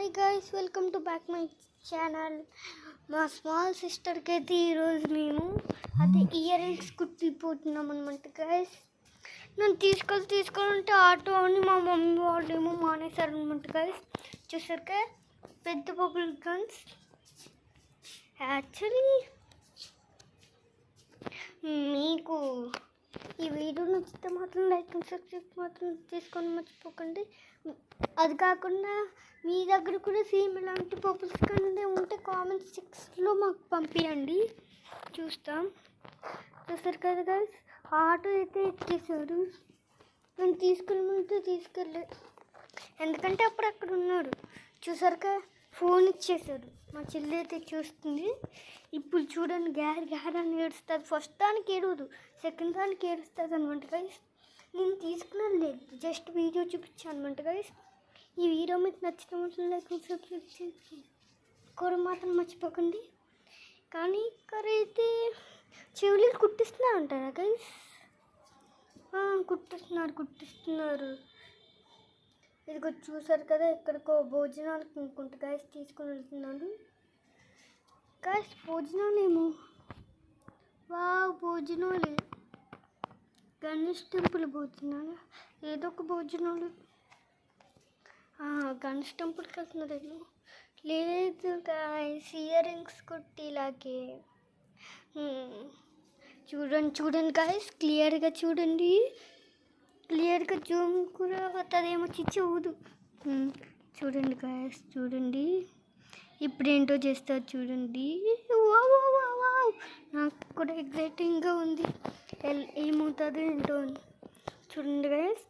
Hi guys welcome to back my channel మా small సిస్టర్కి అయితే ఈరోజు మేము అది ఇయర్ రింగ్స్ కుట్టిపోతున్నాం అనమాట గైస్ నన్ను తీసుకొని తీసుకొని ఉంటే ఆటో అని మా మమ్మీ వాళ్ళు ఏమో మానేశారు అనమాట గైస్ చూసారుగా? పెద్ద బబుల్ గన్స్ యాక్చువల్లీ మీకు ఈ వీడియో నచ్చితే మాత్రం లైక్ అండ్ సబ్స్క్రైబ్ మాత్రం తీసుకొని మర్చిపోకండి. అది కాకుండా మీ దగ్గర కూడా సేమ్ ఇలాంటి పర్పుల్స్ కానీ ఉంటే కామెంట్ సెక్షన్లో మాకు పంపించండి చూస్తాం. చూస్తారు కదా గైస్ ఆటో అయితే ఎక్కేశాడు నేను తీసుకెళ్ళమంటే తీసుకెళ్ళలేదు ఎందుకంటే అప్పుడు అక్కడ ఉన్నాడు చూసారుగా? ఫోన్ ఇచ్చేసారు మా చెల్లి అయితే చూస్తుంది. ఇప్పుడు చూడండి గ్యార్ గ్యార్ అని ఏడుస్తుంది. ఫస్ట్ దానికి ఏడవదు సెకండ్ దానికి ఏడుస్తుంది అనమాట గైస్ నేను తీసుకున్నాను లేదు జస్ట్ వీడియో చూపించాను అనమాట గైస్ ఈ వీడియో మీకు నచ్చిన మాత్రం లైక్ సబ్స్క్రైబ్ చేసి కూర మాత్రం మర్చిపోకండి. కానీ ఇక్కడైతే అయితే చెవులు కుట్టిస్తున్నారు అంటారా గైస్ కుట్టిస్తున్నారు కుట్టిస్తున్నారు. ఇదిగో చూసారు కదా ఎక్కడికో భోజనాలకు ఇంకొంత గాయస్ తీసుకొని వెళ్తున్నాడు గాయస్ భోజనాలు ఏమో వా భోజనాలు. గణేష్ టెంపుల్ భోజనాలు ఏదో ఒక భోజనాలు. గణేష్ టెంపుల్కి వెళ్తున్నారు లేదు గాయస్ ఇయర్ రింగ్స్ కుట్టిలాగే చూడండి చూడండి గాయస్ క్లియర్గా చూడండి. క్లియర్గా జూమ్ కూడా అవుతుందేమో చిచ్చి ఊదు. చూడండి గాయస్ చూడండి. ఇప్పుడు ఏంటో చేస్తారు చూడండి. వావ్, నాకు కూడా ఎగ్జైటింగ్గా ఉంది. ఎల్- ఏమవుతుందో ఏంటో చూడండి గాయస్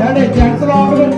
Để lại.